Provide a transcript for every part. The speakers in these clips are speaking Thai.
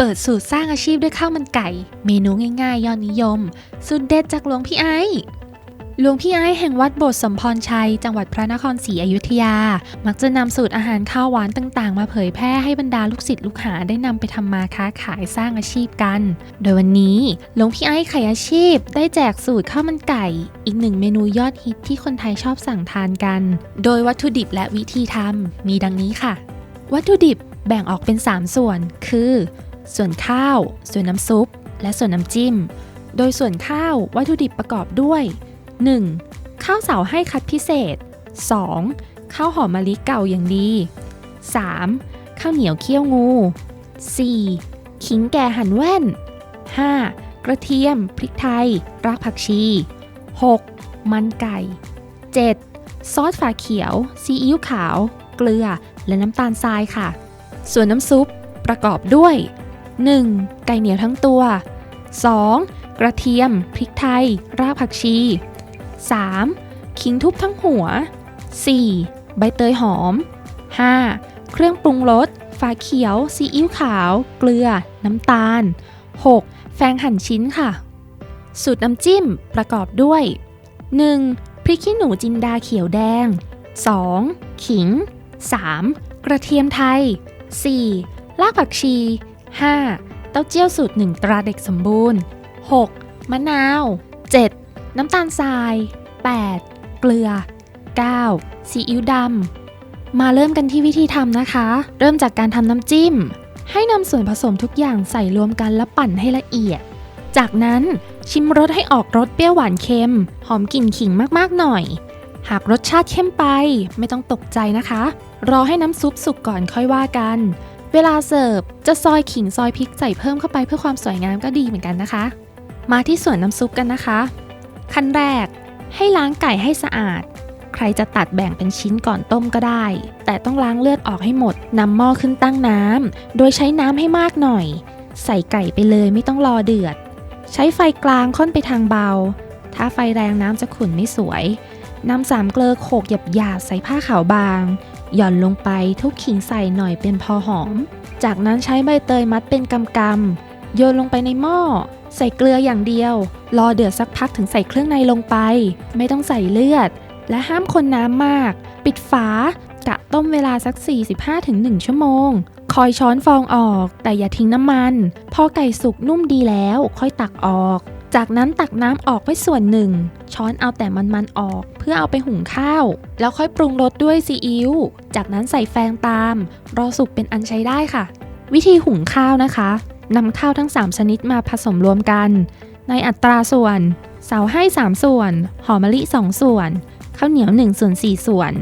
เปิดสูตรสร้างอาชีพด้วยข้าวมันไก่ เมนูง่ายๆ ยอดนิยม สุดเด็ดจากหลวงพี่ไอ้หลวงพี่ไอ้แห่งวัดโบสถ์สมพรชัย จังหวัดพระนครศรีอยุธยา มักจะนำสูตรอาหารข้าวหวานต่างๆ มาเผยแพร่ให้บรรดาลูกศิษย์ลูกหาได้นำไปทำมาค้าขายสร้างอาชีพกัน โดยวันนี้หลวงพี่ไอ้ไขอาชีพ ได้แจกสูตรข้าวมันไก่ อีกหนึ่งเมนูยอดฮิตที่คนไทยชอบสั่งทานกัน โดยวัตถุดิบและวิธีทำมีดังนี้ค่ะ วัตถุดิบแบ่งออกเป็น 3 ส่วน คือ ส่วนข้าว ส่วนน้ำซุป และส่วนน้ำจิ้ม โดยส่วนข้าววัตถุดิบประกอบด้วย 1. ข้าวเสาให้คัดพิเศษ 2. ข้าวหอมมะลิเก่าอย่างดี 3. ข้าวเหนียวเคี่ยวงู 4. ขิงแก่หั่นแว่น 5. กระเทียม พริกไทย รากผักชี 6. มันไก่ 7. ซอสฝาเขียว ซีอิ๊วขาว เกลือ และน้ำตาลทรายค่ะ ส่วนน้ำซุปประกอบด้วย 1. ไก่เหนียวทั้งตัว 2. กระเทียม พริกไทย รากผักชี 3. ขิงทุบทั้งหัว 4. ใบเตยหอม 5. เครื่องปรุงรสฝาเขียว ซีอิ๊วขาว เกลือ น้ำตาล 6. แฟงหั่นชิ้นค่ะ สูตรน้ำจิ้มประกอบด้วย 1. พริกขี้หนูจินดาเขียวแดง 2. ขิง 3. กระเทียมไทย 4. รากผักชี 5. เต้าเจี้ยวสูตรหนึ่งตราเด็กสมบูรณ์ 6. มะนาว 7. น้ำตาลทราย 8. เกลือ 9. ซีอิ๊วดำ มาเริ่มกันที่วิธีทำนะคะ เริ่มจากการทำน้ำจิ้ม ให้นำส่วนผสมทุกอย่างใส่รวมกันและปั่นให้ละเอียด จากนั้นชิมรสให้ออกรสเปรี้ยวหวานเค็ม หอมกลิ่นขิงมากๆหน่อย หากรสชาติเข้มไปไม่ต้องตกใจนะคะ รอให้น้ำซุปสุกก่อนค่อยว่ากัน เวลาเสิร์ฟจะซอยขิงซอยพริกใส่เพิ่มเข้าไปเพื่อความสวยงามก็ดีเหมือนกันนะคะ มาที่ส่วนน้ำซุปกันนะคะ ขั้นแรก ให้ล้างไก่ให้สะอาด ใครจะตัดแบ่งเป็นชิ้นก่อนต้มก็ได้ แต่ต้องล้างเลือดออกให้หมดนำหม้อขึ้นตั้งน้ำโดยใช้น้ำให้มากหน่อย ใส่ไก่ไปเลยไม่ต้องรอเดือด ใช้ไฟกลางค่อนไปทางเบา ถ้าไฟแรงน้ำจะขุ่นไม่สวย นำสามเกลือโขกหยาบๆใส่ผ้าขาวบาง หย่อนลงไปทุกขิงใส่หน่อยเป็นพอหอม จากนั้นใช้ใบเตยมัดเป็นกำกำๆโยนลงไปในหม้อ ใส่เกลืออย่างเดียว รอเดือดสักพักถึงใส่เครื่องในลงไป ไม่ต้องใส่เลือด และห้ามคนน้ำมาก ปิดฝากะต้มเวลาสัก 45-1 ชั่วโมง คอยช้อนฟองออก แต่อย่าทิ้งน้ำมัน พอไก่สุกนุ่มดีแล้ว ค่อยตักออก จากนั้นตักน้ำออกไว้ส่วนหนึ่ง ช้อนเอาแต่มันๆออก เพื่อเอาไปหุงข้าว แล้วค่อยปรุงรสด้วยซีอิ๊ว จากนั้นใส่แฟงตาม รอสุกเป็นอันใช้ได้ค่ะ วิธีหุงข้าวนะคะนำข้าวทั้ง 3 ชนิดมาผสมรวมกัน ในอัตราส่วน เสาให้ 3 ส่วน หอมมะลิ 2 ส่วน ข้าวเหนียว1ส่วน4ส่วน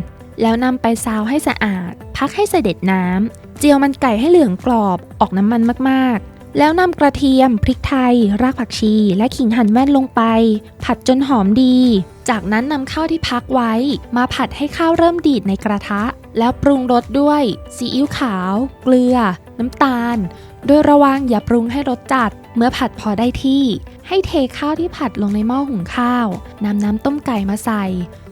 แล้วนำไปซาวให้สะอาด พักให้เสด็จน้ำเจียวมันไก่ให้เหลืองกรอบ ออกน้ำมันมากๆ แล้วนำกระเทียม พริกไทย รากผักชี และขิงหั่นแว่นลงไป ผัดจนหอมดี จากนั้นนำข้าวที่พักไว้ มาผัดให้ข้าวเริ่มดีดในกระทะ แล้วปรุงรสด้วยซีอิ๊วขาว เกลือ น้ำตาล โดยระวังอย่าปรุงให้รสจัด เมื่อผัดพอได้ที่ ให้เทข้าวที่ผัดลงในหม้อหุงข้าวนำน้ำต้มไก่มาใส่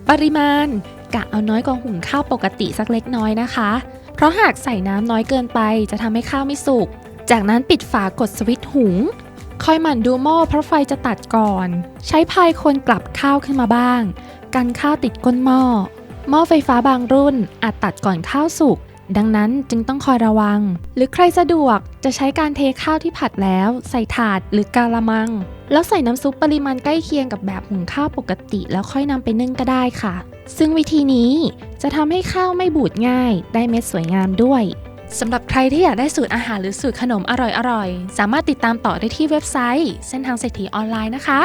ปริมาณกะเอาน้อยกว่าหุงข้าวปกติสักเล็กน้อยนะคะ เพราะหากใส่น้ำน้อยเกินไปจะทำให้ข้าวไม่สุก จากนั้นปิดฝากดสวิตช์หุง คอยหมั่นดูหม้อเพราะไฟจะตัดก่อน ใช้พายคนกลับข้าวขึ้นมาบ้าง กันข้าวติดก้นหม้อ หม้อไฟฟ้าบางรุ่นอาจตัดก่อนข้าวสุก ดังนั้นจึงต้องคอยระวัง หรือใครสะดวกจะใช้การเทข้าวที่ผัดแล้ว ใส่ถาดหรือกาละมัง แล้วใส่น้ำซุปปริมาณใกล้เคียงกับแบบหุงข้าวปกติ แล้วค่อยนำไปนึ่งก็ได้ค่ะ ซึ่งวิธีนี้จะทำให้ข้าวไม่บูดง่าย ได้เม็ดสวยงามด้วย สำหรับใครที่อยากได้สูตรอาหารหรือสูตรขนมอร่อยๆ สามารถติดตามต่อได้ที่เว็บไซต์ เส้นทางเศรษฐีออนไลน์นะคะ